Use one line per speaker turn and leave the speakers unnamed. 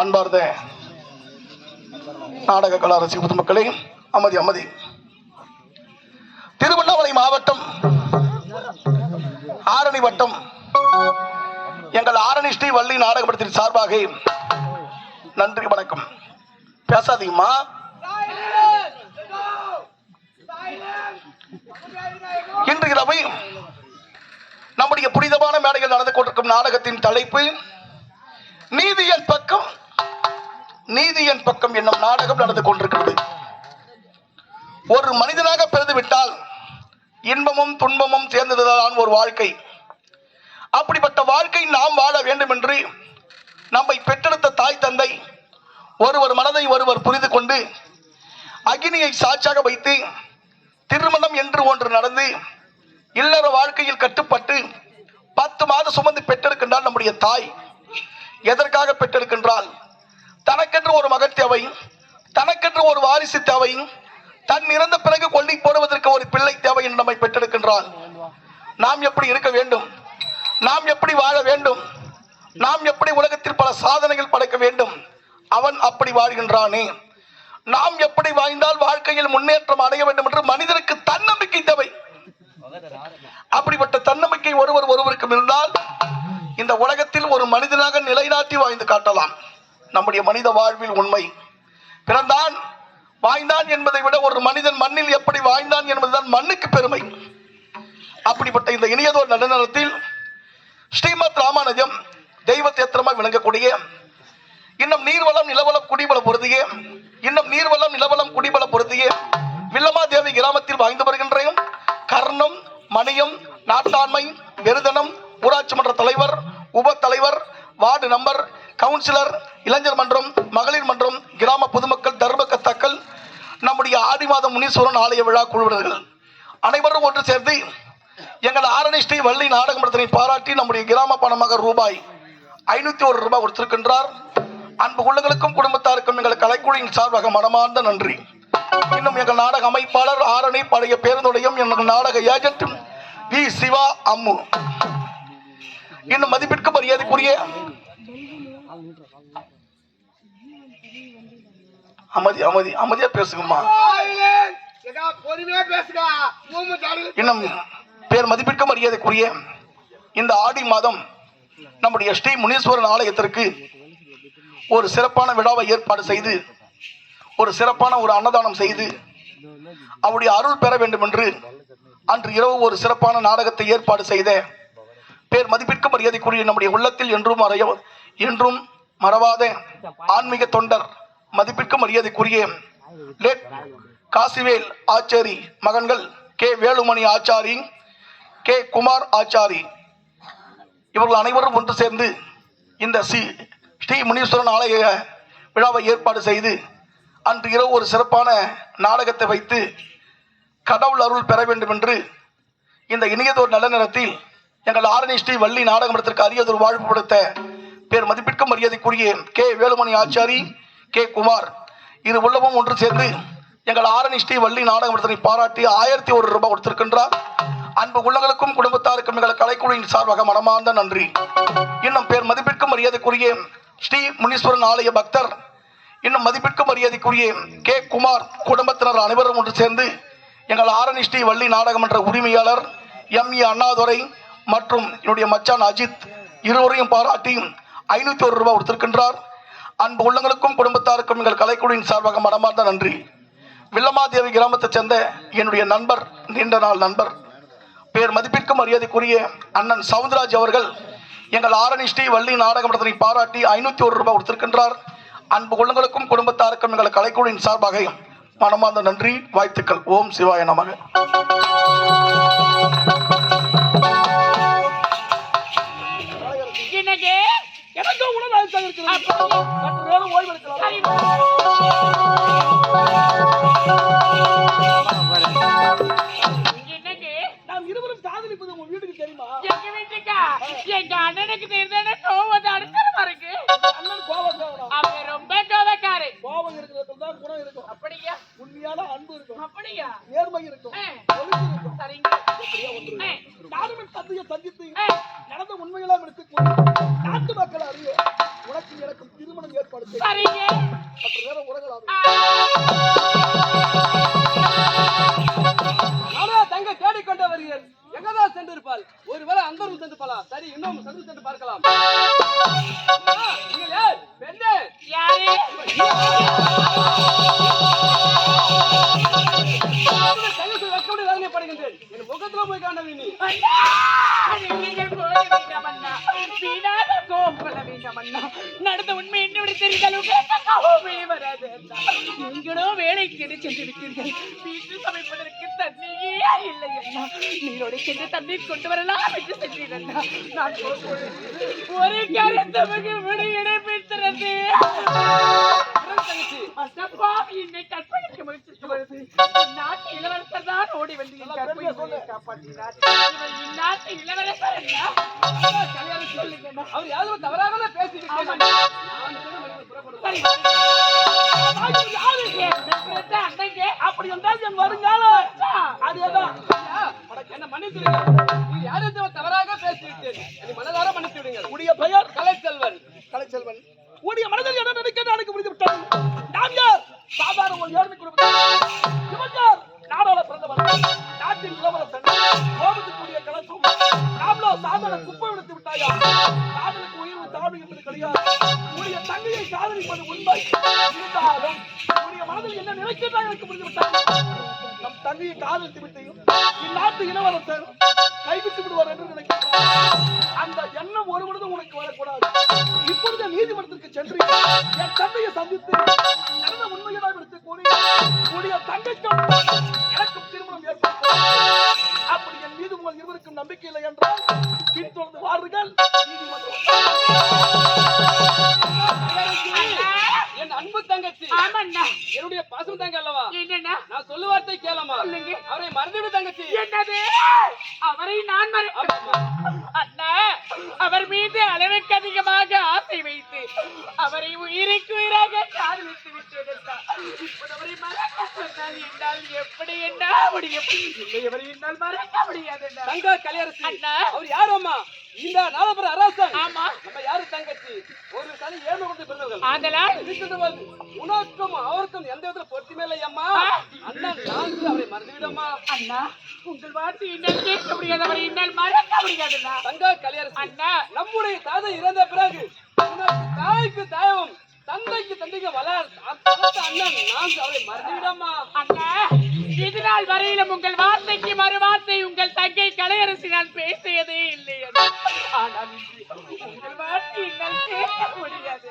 அன்பார்ந்த நாடக கலா ரசிக பொதுமக்களே அமதி அமதி. திருவண்ணாமலை மாவட்டம் ஆரணி வட்டம் எங்கள் ஆரணி ஸ்ரீ வள்ளி நாடகப்படத்தின் சார்பாக நன்றி வணக்கம். பேசாதீங்கம்மா. இன்று இரவு நம்முடைய புனிதமான மேடைகள் நடந்து கொண்டிருக்கும் நாடகத்தின் தலைப்பு நீதியின் பக்கம் நீதியின் பக்கம் என்னும் நாடகம் நடந்து கொண்டிருக்கிறது. ஒரு மனிதனாக பிறந்து விட்டால் இன்பமும் துன்பமும் சேர்ந்ததுதான் ஒரு வாழ்க்கை. அப்படிப்பட்ட வாழ்க்கை நாம் வாழ வேண்டும் என்று நம்மை பெற்றெடுத்த தாய் தந்தை ஒருவர் மனதை ஒருவர் புரிந்து கொண்டு அக்னியை சாட்சியாக வைத்து திருமணம் என்று ஒன்று நடந்து இல்லற வாழ்க்கையில் கட்டுப்பட்டு பத்து மாதம் சுமந்து பெற்றெடுக்கின்றால் நம்முடைய தாய் எதற்காக பெற்றெடுக்கின்றால் தனக்கென்று ஒரு மகன் தேவை தனக்கென்று ஒரு வாரிசு தேவை தன் இறந்த பிறகு கொள்ளி போடுவதற்கு ஒரு பிள்ளை தேவை என்று நம்மை பெற்றெடுக்கின்றார். நாம் எப்படி இருக்க வேண்டும்? நாம் எப்படி வாழ வேண்டும்? நாம் எப்படி உலகத்தில் பல சாதனைகள் படைக்க வேண்டும்? அவன் அப்படி வாழ்கின்றானே. நாம் எப்படி வாழ்ந்தால் வாழ்க்கையில் முன்னேற்றம் அடைய வேண்டும் என்று மனிதனுக்கு தன்னம்பிக்கை தேவை. அப்படிப்பட்ட தன்னம்பிக்கை ஒருவர் ஒருவருக்கும் இருந்தால் இந்த உலகத்தில் ஒரு மனிதனாக நிலைநாட்டி வாழ்ந்து காட்டலாம். நம்முடைய மனித வாழ்வில் உண்மை. பிறந்தான் வாய்ந்தான் என்பதை விட ஒரு மனிதன் மண்ணில் எப்படி வாய்ந்தான் என்பதுதான் மண்ணுக்கு பெருமை. அப்படிப்பட்ட இந்த இனியதோர் நடுநலத்தில் ஸ்ரீமத் ராமானுஜம் தெய்வ தேத்திரமாக விளங்கக்கூடிய இன்னும் நீர்வளம் நிலவளம் குடிபல பொருதியே இன்னும் நீர்வளம் நிலவளம் குடிபல பொருதியே வில்லமாதேவி கிராமத்தில் வாழ்ந்து வருகின்றேன். கர்ணம் மணியம் நாட்டாண்மை விருதனம் ஊராட்சி மன்ற தலைவர் உப தலைவர் வார்டு நம்பர் கவுன்சிலர் இளைஞர் மன்றம் மகளிர் மன்றம் கிராம பொதுமக்கள் தர்ம கத்தாக்கள் நம்முடைய ஆடி மாதம் முனீஸ்வரன் ஆலய விழா குழுவினர்கள் அனைவரும் ஒன்று சேர்ந்து எங்கள் ஆரணி ஸ்ரீ வள்ளி நாடக மன்றத்தினை பாராட்டி நம்முடைய கிராம பணமாக ரூபாய் ஐநூற்றி ஒரு ரூபாய் கொடுத்திருக்கின்றார். அன்பு உள்ளங்களுக்கும் குடும்பத்தாருக்கும் எங்கள் கலைக்குழுவின் சார்பாக மனமார்ந்த நன்றி. இன்னும் எங்கள் நாடக அமைப்பாளர் ஆரணி பழைய பேருந்துடையும் எங்கள் நாடக ஏஜென்ட் வி சிவா அம்மு. இன்னும் மதிப்பிற்கு மரியாதைக்குரிய அமைதி அமைதி அமைதியா பேசுங்கம்மா. இன்னும் பேர் மதிப்பிற்க மரியாதைக்குரிய இந்த ஆடி மாதம் நம்முடைய ஸ்ரீ முனீஸ்வரன் ஆலயத்திற்கு ஒரு சிறப்பான விழாவை ஏற்பாடு செய்து ஒரு சிறப்பான ஒரு அன்னதானம் செய்து அவருடைய அருள் பெற வேண்டும் என்று அன்று இரவு ஒரு சிறப்பான நாடகத்தை ஏற்பாடு செய்த பேர் மதிப்பிற்கு மரியாதைக்குரிய நம்முடைய உள்ளத்தில் என்றும் அறைய என்றும் மறவாத. ஆன்மீக தொண்டர் மதிப்பிற்கு மரியாதைக்குரிய லேட் காசிவேல் ஆச்சாரி மகன்கள் கே. வேலுமணி ஆச்சாரி கே. குமார் ஆச்சாரி. இவர்கள் அனைவரும் ஒன்று சேர்ந்து இந்த சி ஸ்ரீ முனீஸ்வரன் ஆலய விழாவை ஏற்பாடு செய்து அன்று இரவு ஒரு சிறப்பான நாடகத்தை வைத்து கடவுள் அருள் பெற வேண்டும் என்று இந்த இணையதோர் நல்ல நேரத்தில் எங்கள் ஆரணி ஸ்ரீ வள்ளி நாடக மன்றத்திற்கு அரியதொரு வாழ்வு கொடுத்த பேர் மதிப்பிற்க மரியாதைக்குரிய கே வேலுமணி ஆச்சாரி கே குமார் இது உள்ளவும் ஒன்று சேர்ந்து எங்கள் ஆரணி ஸ்ரீ வள்ளி நாடக மன்றத்தினை பாராட்டி ஆயிரத்தி ஒரு ரூபாய் கொடுத்திருக்கின்றார். அன்பு உள்ளங்களுக்கும் குடும்பத்தாருக்கும் எங்கள் கலைக்குழுவின் சார்பாக மனமார்ந்த நன்றி. இன்னும் பேர் மதிப்பிற்கும் மரியாதைக்குரிய ஸ்ரீ முனீஸ்வரன் ஆலய பக்தர் இன்னும் மதிப்பிற்கும் மரியாதைக்குரிய கே குமார் குடும்பத்தினர் அனைவரும் ஒன்று சேர்ந்து எங்கள் ஆரணி ஸ்ரீ வள்ளி நாடகமன்ற உரிமையாளர் எம் இ அண்ணாதுரை மற்றும் என்னுடைய மச்சான் அஜித் இருவரையும் பாராட்டியும் ஐநூற்றி ஒரு ரூபாய் கொடுத்திருக்கின்றார். அன்பு உள்ளங்களுக்கும் குடும்பத்தாருக்கும் எங்கள் கலைக்குழுவின் சார்பாக மனமார்ந்த நன்றி. வில்லமாதேவி கிராமத்தைச் சேர்ந்த என்னுடைய நண்பர் நீண்ட நாள் நண்பர் பேர் மதிப்பிற்கும் மரியாதைக்குரிய அண்ணன் சவுந்தரராஜ் அவர்கள் எங்கள் ஆரணி ஸ்ரீ வள்ளி நாடகமன்றத்தினை பாராட்டி ஐநூற்றி ஒரு ரூபாய் கொடுத்திருக்கின்றார். அன்பு உள்ளங்களுக்கும் குடும்பத்தாருக்கும் எங்கள் கலைக்குழுவின் சார்பாக மனமார்ந்த நன்றி வாழ்த்துக்கள். ஓம் சிவாய நமக.
இன்னைக்கு
எனக்கு உடல் அழுத்தம் இருக்கிறது? சற்று நேரம் ஓய்வு எடுக்கலாம்.
சரி. இன்னைக்கு
நாம் இருவரும் காதலிப்பது உங்க வீட்டுக்கு தெரியுமா?
எங்க வீட்டுக்கா? எங்க அண்ணனுக்கு தெரிஞ்ச கோவம் அடுத்தரமா இருக்கு?
அண்ணன் தேவலாம்
அவன் ரொம்ப கோவக்காரு
கோபம் இருக்கிறதுல தான் குணம் இருக்கும்.
அப்படியா?
உண்மையான அன்பு இருக்கும்.
அப்படியா?
நேர்மை இருக்கும்.
சரிங்க.
நானும் என் தந்தையை சந்தித்து உறங்கள் அறிய? உனக்கு எனக்கும் திருமணம் ஏற்பாடு
செய்ய உறங்கள் அறிய வேண்டாம் அண்ணா. நடந்த உண்மை என்னவென்று தெரிந்த வராது. நீங்களோ வேலைக்கு என சென்று விட்டீர்கள் வீட்டில் சமைப்பதற்கு தண்ணியே இல்லை அண்ணா. நீரோடு சென்று தண்ணீர் கொண்டு வரலாம் என்று சென்றீர் அண்ணா. நான் போகும்போது ஒரு கருத்தவங்க விடு இடைபெற்றது கற்பனை இந்நாட்டு இளவரசர் கல்யாணம் சொல்லுங்க
அவர் யாரும் தவறாக பேசிட்டு
அப்படி என்றால் என் வருங்காலம்
அதேதான் உனக்கு என்ன மன்னித்து
தங்கையை காதலிப்பது உண்மை இருந்தாலும் உடைய மனதில் என்ன நினைக்கிறதா எனக்கு புரிந்து நம் தங்கையை காதலித்து விட்டையும் இந்நாட்டு இளவரசர் கைவிட்டு விடுவார் என்று நினைக்கிறார் அந்த எண்ணம் ஒரு பொழுதும் உனக்கு வரக்கூடாது. இப்பொழுது நீதிமன்றத்திற்கு சென்று என் தந்தையை சந்தித்து நடந்த உண்மையெல்லாம் எடுத்து கூறி உடைய தங்கைக்கும் எனக்கும் திருமணம் ஏற்பட்டு அப்படி என் மீது உங்கள் இருவருக்கும் நம்பிக்கை இல்லை என்றால் பின்தொடர்ந்து வாருங்கள். நீதிமன்றம்
அன்பு தங்கச்சி.
ஆமாண்ணா.
என்னுடைய பசும் தங்க அல்லவா?
என்னண்ணா?
நான் சொல்லு வார்த்தை கேளமா?
சொல்லுங்க.
அவரை மறந்துவிடு தங்கச்சி.
என்னது? அவரை நான் அண்ணா அவர் மீது அளவுக்கு அதிகமாக ஆசை வைத்து அவரை உயிருக்கு உயிராக காதலித்து விட்டேன் அண்ணா. இப்போது அவரை மறக்க சொன்னால் என்னால் எப்படி என்ன முடியும்? இல்லை அவரை என்னால் மறக்க முடியாது.
தங்க
அண்ணா.
அவர் யாரம்மா இந்த நாலபுர அரசன்.
ஆமா.
நம்ம யாரு தங்கச்சி? ஒரு தனி ஏழு கொண்டு பிறந்தவர்கள்.
ஆதலால்?
உனக்கும் அவருக்கும் எந்த விதத்துல பொருத்தமே இல்லையம்மா? அண்ணன் நான் அவரை மறந்துவிடம்மா.
அண்ணா உங்கள் வார்த்தை என்னால் கேட்க முடியாது அவரை என்னால் மறக்க முடியாது அண்ணா.
தங்க கல்யாணசி
அண்ணா.
நம்முடைய தாதை இறந்த பிறகு உனக்கு தாய்க்கு தாயவும் தந்தைக்கு தந்தைக்கு வளர் அண்ணன் நான் அவரை மறந்துவிடம்மா.
அண்ணா. நாள் வரையிலும் உங்கள் வார்த்தைக்கு மறு வார்த்தை உங்கள் தங்கை கலையரசி நான் பேசியதே இல்லை ஆனால் உங்கள் வார்த்தை என்னால் கேட்க முடியாது.